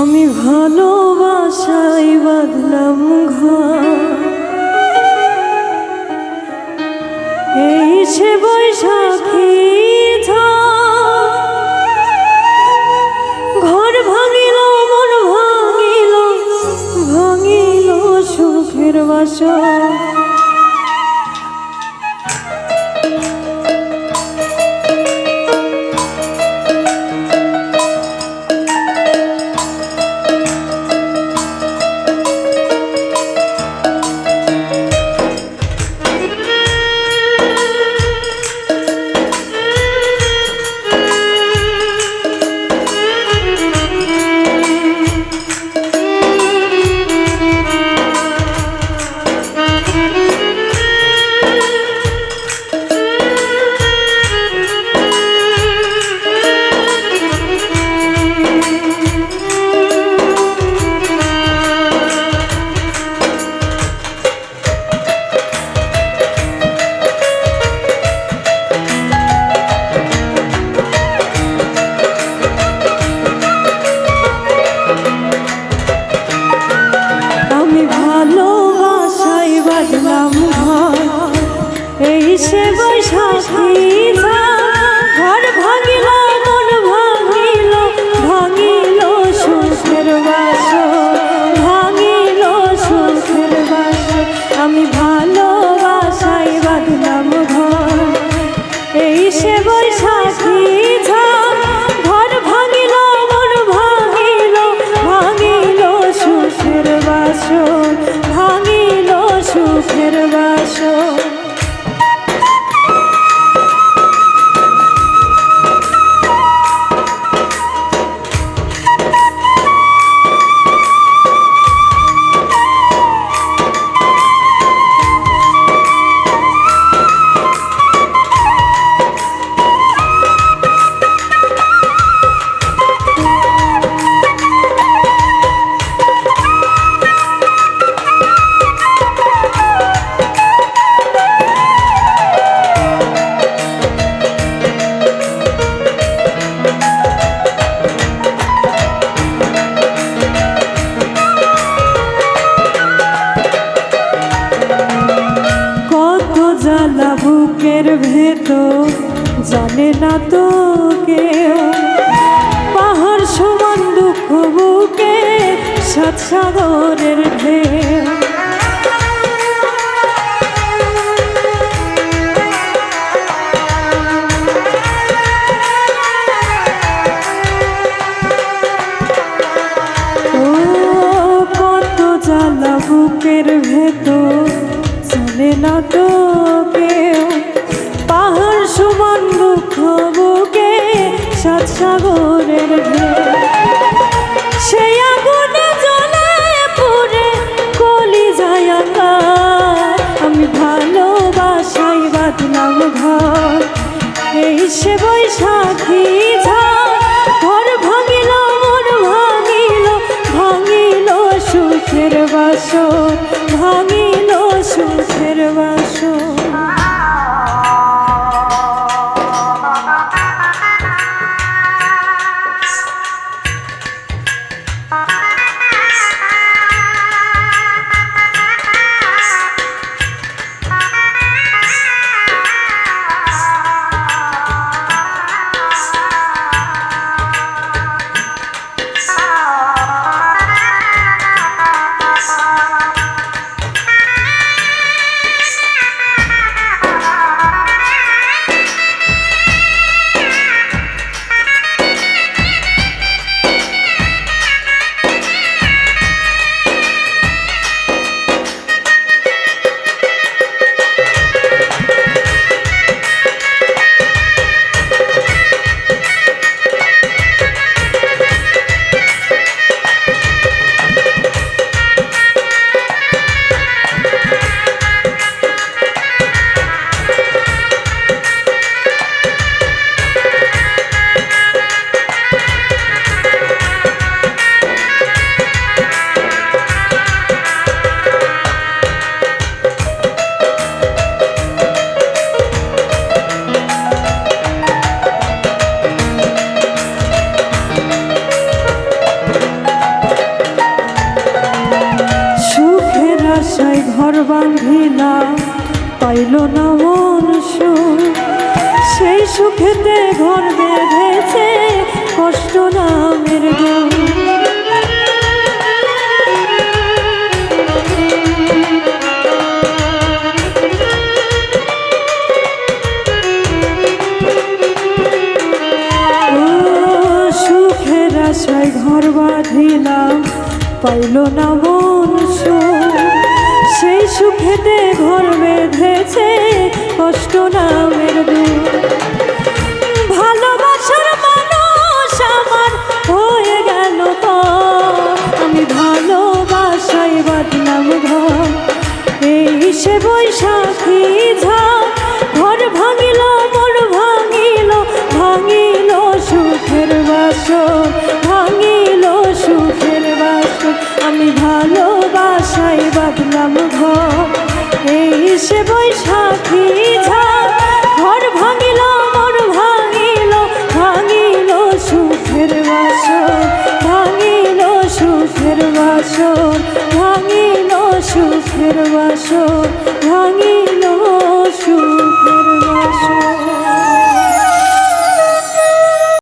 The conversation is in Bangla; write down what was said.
আমি ভালোবাসাই বাঁধলাম ঘর। এই সে বৈশাখী Oh, ভাঙিল মন ভাঙিল বাসা। বৈশাখী ঘর না তো কেউ পাহাড় সমান দুঃখ বুকে সাত সাগরের ঢেউ। সাত সাগরের সেই আগুনে জ্বলে পুরে কলি যায়। আমি ভালোবাসাই বাঁধলাম ঘর। এই সে বৈশাখী ঘর ভাঙিল, মন ভাঙিল ভাঙিল সুখের বাসন ভাঙিল সুখের বাসন পাইল না মন সেই সুখেতে ঘর বেঁধেছে, কষ্ট নামের ও সুখের আশায় ঘর বাঁধিলাম, পাইল না সুখেতে ঘর বেঁধেছে কষ্ট নামের দুঃখ বাঁধলাম ঘর এই সে বৈশাখী